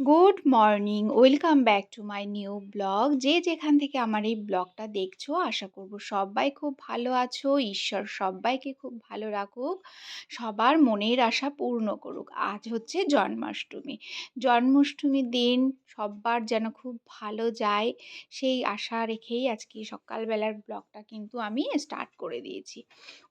Good morning, welcome back to my new blog. যে যেখান থেকে আমার এই ব্লগটা দেখছ, আশা করব সবাই খুব ভালো আছো। ঈশ্বর সবাইকে খুব ভালো রাখুক, সবার মনের আশা পূর্ণ করুক। আজ হচ্ছে জন্মাষ্টমী। জন্মাষ্টমীর দিন সব্বার যেন খুব ভালো যায়, সেই আশা রেখেই আজকে সকালবেলার ব্লগটা কিন্তু আমি স্টার্ট করে দিয়েছি।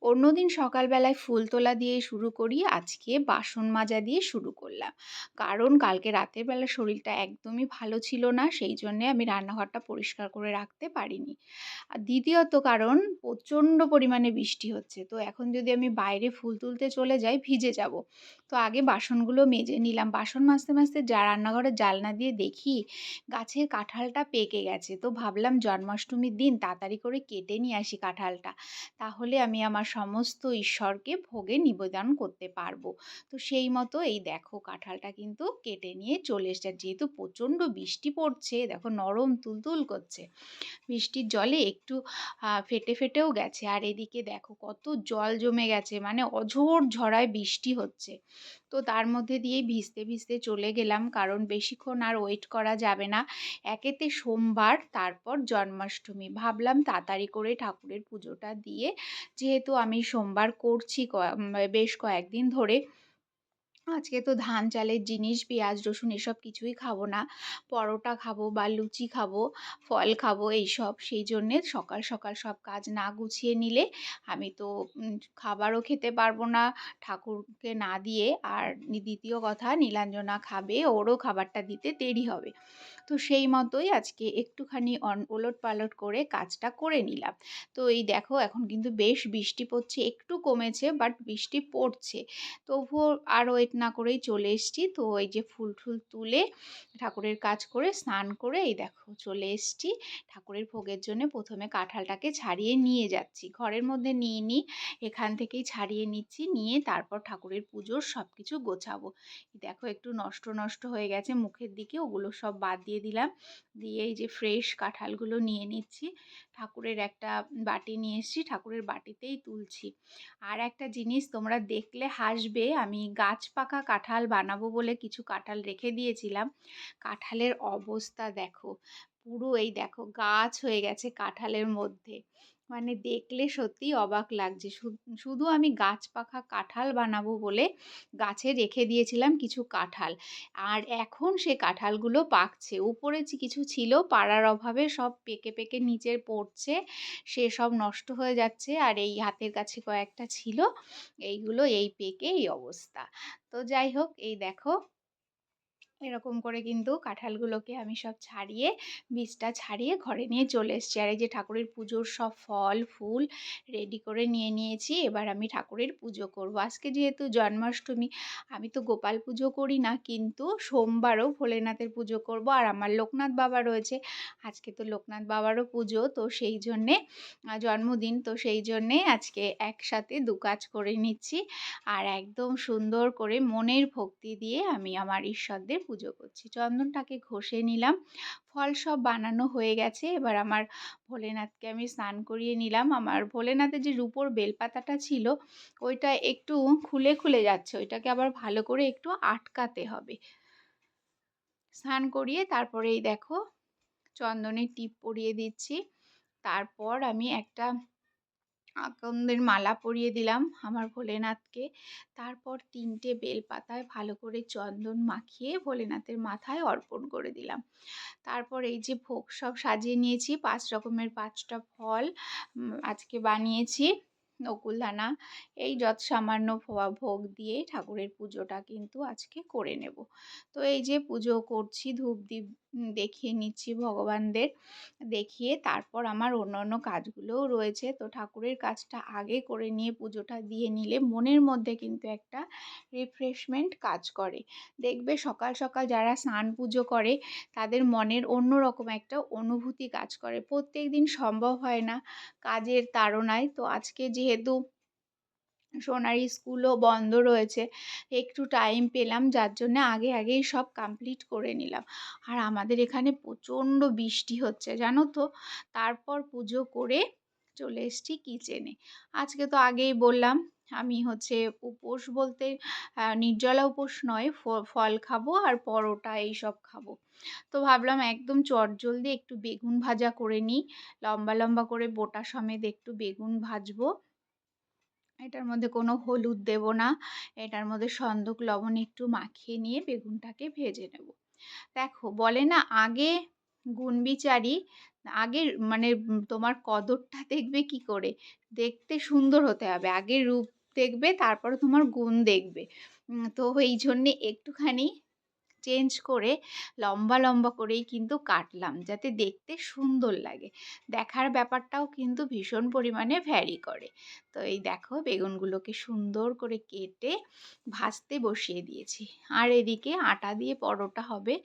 অন্যদিন সকালবেলায় ফুল তোলা দিয়ে শুরু করি, আজকে বাসন মাজা দিয়ে শুরু করলাম। কারণ কালকে রাতের বেলা শরীরটা একদমই ভালো ছিল না, সেই জন্যে আমি রান্নাঘরটা পরিষ্কার করে রাখতে পারিনি। আর দ্বিতীয়ত কারণ, প্রচণ্ড পরিমাণে বৃষ্টি হচ্ছে, তো এখন যদি আমি বাইরে ফুল তুলতে চলে যাই, ভিজে যাব। তো আগে বাসনগুলো মেজে নিলাম। বাসন মাজতে মাজতে যা রান্নাঘরের জালনা দিয়ে দেখি গাছের কাঁঠালটা পেকে গেছে। তো ভাবলাম জন্মাষ্টমীর দিন তাড়াতাড়ি করে কেটে নিয়ে আসি কাঁঠালটা। তাহলে আমি আমার সমস্ত ঈশ্বরকে ভোগে নিবেদন করতে পারব। তো সেই মতো এই দেখো কাঁঠালটা কিন্তু কেটে নিয়ে চলে এসছে। যেহেতু প্রচণ্ড বৃষ্টি পড়ছে, দেখো নরম তুলতুল করছে, বৃষ্টির জলে একটু ফেটে ফেটেও গেছে। আর এদিকে দেখো কত জল জমে গেছে মানে অঝোর ঝড়ায় বৃষ্টি হচ্ছে। তো তার মধ্যে দিয়েই ভিজতে ভিজতে চলে গেলাম। কারণ বেশিক্ষণ আর ওয়েট করা যাবে না। একেতে সোমবার, তারপর জন্মাষ্টমী। ভাবলাম তাড়াতাড়ি করে ঠাকুরের পুজোটা দিয়ে, যেহেতু আমি সোমবার করছি বেশ কয়েকদিন ধরে আজকে তো ধান চালের জিনিস, পেঁয়াজ, রসুন এসব কিছুই খাব না। পরোটা খাব বা লুচি খাব, ফল খাব, এইসব। সেই জন্যে সকাল সকাল সব কাজ না গুছিয়ে নিলে আমি তো খাবারও খেতে পারব না। ঠাকুরকে না দিয়ে আর দ্বিতীয় কথা, নীলাঞ্জনা খাবে, ওরও খাবারটা দিতে দেরি হবে। তো সেই মতোই আজকে একটুখানি অন ওলট পালট করে কাজটা করে নিলাম। তো এই দেখো এখন কিন্তু বেশ বৃষ্টি পড়ছে, একটু কমেছে বাট বৃষ্টি পড়ছে। তবুও আর ওয়েট না করেই চলে এসছি। তো এই যে ফুল টুল তুলে ঠাকুরের কাজ করে স্নান করে এই দেখো চলে এসছি। ঠাকুরের ভোগের জন্য প্রথমে কাঁঠালটাকে ছাড়িয়ে নিয়ে যাচ্ছি। ঘরের মধ্যে নিয়ে নিই, এখান থেকেই ছাড়িয়ে নিচ্ছি, নিয়ে তারপর ঠাকুরের পুজোর সব কিছু গোছাবো দেখো একটু নষ্ট নষ্ট হয়ে গেছে মুখের দিকে, ওগুলো সব বাদ দিয়ে দিলাম। দিয়ে এই যে ফ্রেশ কাঁঠালগুলো নিয়ে নিচ্ছি। ঠাকুরের একটা বাটি নিয়ে এসছি, ঠাকুরের বাটিতেই তুলছি। আর একটা জিনিস তোমরা দেখলে হাসবে, আমি গাছ পাকা কাঁঠাল বানাবো বলে কিছু কাঁঠাল রেখে দিয়েছিলাম। কাঁঠালের অবস্থা দেখো, পুরো এই দেখো গাছ হয়ে গেছে কাঁঠালের মধ্যে। মানে দেখলে সত্যিই অবাক লাগছে। শুধু আমি গাছ পাখা কাঁঠাল বানাবো বলে গাছে রেখে দিয়েছিলাম কিছু কাঁঠাল। আর এখন সে কাঁঠালগুলো পাকছে। উপরে কিছু ছিল, পাড়ার অভাবে সব পেকে পেকে নিচে পড়ছে, সে সব নষ্ট হয়ে যাচ্ছে। আর এই হাতের কাছে কয়েকটা ছিল, এইগুলো এই পেকে এই অবস্থা। তো যাই হোক, এই দেখো এরকম করে কিন্তু কাঁঠালগুলোকে আমি সব ছাড়িয়ে, বীজটা ছাড়িয়ে ঘরে নিয়ে চলে এসেছি। আর এই যে ঠাকুরের পুজোর সব ফল, ফুল রেডি করে নিয়ে নিয়েছি। এবার আমি ঠাকুরের পুজো করব। আজকে যেহেতু জন্মাষ্টমী, আমি তো গোপাল পুজো করি না, কিন্তু সোমবারও ভোলেনাথের পুজো করব। আর আমার লোকনাথ বাবা রয়েছে। আজকে তো লোকনাথ বাবারও পুজো, তো সেই জন্যে জন্মদিন, তো সেই জন্যে আজকে একসাথে দু কাজ করে নিচ্ছি। আর একদম সুন্দর করে মনের ভক্তি দিয়ে আমি আমার ঈশ্বরদের পুজো করছি। চন্দনটাকে ঘষে নিলাম। ফল সব বানানো হয়ে গেছে। এবার আমার ভোলেনাথকে আমি স্নান করিয়ে নিলাম। আমার ভোলেনাথের যে রূপোর বেলপাতাটা ছিল, ওইটা একটু খুলে খুলে যাচ্ছে। ওইটাকে আবার ভালো করে একটু আটকাতে হবে। স্নান করিয়ে তারপরেই দেখো, চন্দনের টিপ পরিয়ে দিচ্ছি। তারপর আমি একটা আকন্দের মালা পরিয়ে দিলাম আমার ভোলেনাথকে। তারপর তিনটে বেলপাতায় ভালো করে চন্দন মাখিয়ে ভোলেনাথের মাথায় অর্পণ করে দিলাম। তারপর এই যে ভোগ সব সাজিয়ে নিয়েছি, পাঁচ রকমের পাঁচটা ফল আজকে বানিয়েছি নকুলদানা। এই যত সামান্য ভোগ দিয়ে ঠাকুরের পুজোটা কিন্তু আজকে করে নেব। তো এই যে পুজো করছি ধূপ দ্বীপ দেখিয়ে নিচ্ছি ভগবানদের। দেখিয়ে তারপর আমার অন্য অন্য কাজগুলোও রয়েছে। তো ঠাকুরের কাজটা আগে করে নিয়ে পুজোটা দিয়ে নিলে মনের মধ্যে কিন্তু একটা রিফ্রেশমেন্ট কাজ করে। দেখবে সকাল সকাল যারা স্নান পুজো করে, তাদের মনের অন্য রকম একটা অনুভূতি কাজ করে। প্রত্যেক দিন সম্ভব হয় না কাজের তাড়নায়। তো আজকে যেহেতু সোনারি স্কুলও বন্ধ রয়েছে। একটু টাইম পেলাম, যার জন্য আগে আগেই সব কমপ্লিট করে নিলাম। আর আমাদের এখানে প্রচণ্ড বৃষ্টি হচ্ছে, জানো তো? তারপর পুজো করে চলে এসছি কিচেনে আজকে তো আগেই বললাম, আমি হচ্ছে উপোস বলতে নির্জলা উপোস নয় ফল খাব আর পরোটা এইসব খাব। তো ভাবলাম একদম চটজলদি একটু বেগুন ভাজা করে নিই। লম্বা লম্বা করে বোটা সমেত একটু বেগুন ভাজবো। এটার মধ্যে কোনো হলুদ দেব না। এটার মধ্যে সন্দক লবণ একটু মাখিয়ে নিয়ে বেগুনটাকে ভেজে নেব। দেখো, বলে না, আগে গুণবিচারি, আগে মানে তোমার কদরটা দেখবে কি করে? দেখতে সুন্দর হতে হবে। আগে রূপ দেখবে, তারপরে তোমার গুণ দেখবে। তো এই জন্যে একটুখানি চেঞ্জ করে লম্বা লম্বা করেই কিন্তু কাটলাম, যাতে দেখতে সুন্দর লাগে। দেখার ব্যাপারটাও কিন্তু ভীষণ পরিমাণে ভ্যারি করে। তো এই দেখো, বেগুনগুলোকে সুন্দর করে কেটে ভাজতে বসিয়ে দিয়েছি। আর এদিকে আটা দিয়ে পরোটা হবে।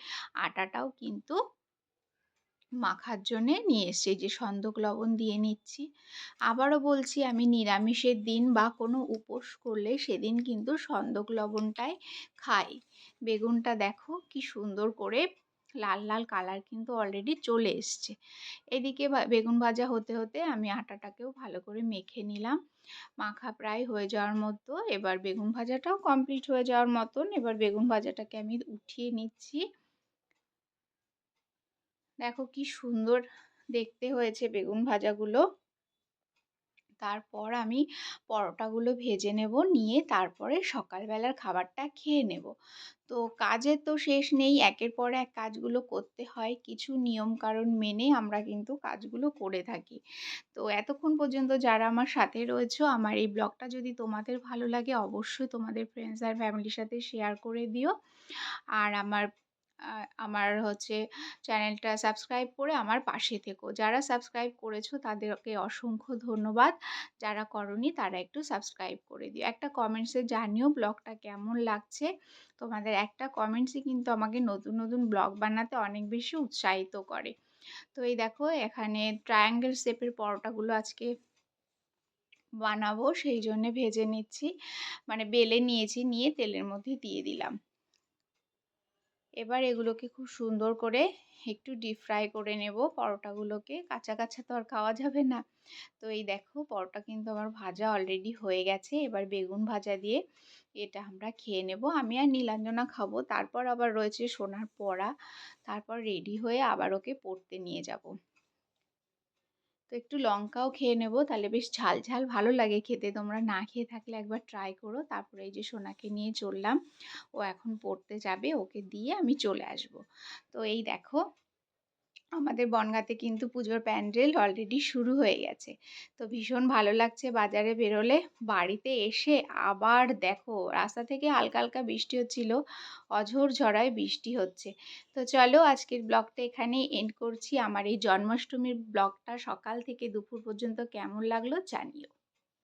আটাটাও কিন্তু মাখার জন্যে নিয়ে এসছি। যে সন্দক লবণ দিয়ে নিচ্ছি। আবারও বলছি, আমি নিরামিষের দিন বা কোনো উপোস করলে সেদিন কিন্তু সন্দক লবণটাই খাই। বেগুনটা দেখো কি সুন্দর করে লাল লাল কালার কিন্তু অলরেডি চলে এসছে। এদিকে বেগুন ভাজা হতে হতে আমি আটাটাকেও ভালো করে মেখে নিলাম। মাখা প্রায় হয়ে যাওয়ার মতো। এবার বেগুন ভাজাটাও কমপ্লিট হয়ে যাওয়ার মতন। এবার বেগুন ভাজাটাকে আমি উঠিয়ে নিচ্ছি। দেখো কি সুন্দর দেখতে হয়েছে বেগুন ভাজাগুলো। তারপর আমি পরোটাগুলো ভেজে নেব, নিয়ে তারপরে সকালবেলার খাবারটা খেয়ে নেব। তো কাজের তো শেষ নেই, একের পর এক কাজগুলো করতে হয়। কিছু নিয়ম কারণ মেনে আমরা কিন্তু কাজগুলো করে থাকি। তো এতক্ষণ পর্যন্ত যারা আমার সাথে রয়েছে, আমার এই ব্লগটা যদি তোমাদের ভালো লাগে, অবশ্যই তোমাদের ফ্রেন্ডস আর ফ্যামিলির সাথে শেয়ার করে দিও। আর আমার আমার হচ্ছে চ্যানেলটা সাবস্ক্রাইব করে আমার পাশে থেকো। যারা সাবস্ক্রাইব করেছ তাদেরকে অসংখ্য ধন্যবাদ। যারা করনি তারা একটু সাবস্ক্রাইব করে দিও। একটা কমেন্টসে জানিও ব্লগটা কেমন লাগছে। তোমাদের একটা কমেন্টসই কিন্তু আমাকে নতুন নতুন ব্লগ বানাতে অনেক বেশি উৎসাহিত করে। তো এই দেখো, এখানে ট্রায়াঙ্গেল শেপের পরোটাগুলো আজকে বানাবো, সেই জন্যে ভেজে নিচ্ছি। মানে বেলে নিয়েছি, নিয়ে তেলের মধ্যে দিয়ে দিলাম। এবার এগুলোকে খুব সুন্দর করে একটু ডিপ ফ্রাই করে নেব। পরোটাগুলোকে কাঁচা কাঁচা তো আর খাওয়া যাবে না। তো এই দেখো, পরোটা কিন্তু আমার ভাজা অলরেডি হয়ে গেছে। এবার বেগুন ভাজা দিয়ে এটা আমরা খেয়ে নেব। আমি আর নীলাঞ্জনা খাব। তারপর আবার রয়েছে সোনার পড়া। তারপর রেডি হয়ে আবার ওকে পড়তে নিয়ে যাব। তো একটু লঙ্কাও খেয়ে নেব। তাহলে বেশ ঝাল ঝাল ভালো লাগে খেতে। তোমরা না খেয়ে থাকলে একবার ট্রাই করো। তারপরে এই যে সোনাকে নিয়ে চললাম। ও এখন পড়তে যাবে। ওকে দিয়ে আমি চলে আসব। তো এই দেখো আমাদের বনগাঁতে কিন্তু পুজোর প্যান্ডেল অলরেডি শুরু হয়ে গেছে। তো ভীষণ ভালো লাগছে বাজারে বেরোলে। বাড়িতে এসে আবার দেখো, রাস্তা থেকে হালকা হালকা বৃষ্টি হচ্ছিল, অঝোর ঝড়ায় বৃষ্টি হচ্ছে। তো চলো আজকের ব্লগটা এখানে এন্ড করছি। আমার এই জন্মাষ্টমীর ব্লগটা সকাল থেকে দুপুর পর্যন্ত কেমন লাগল জানিও।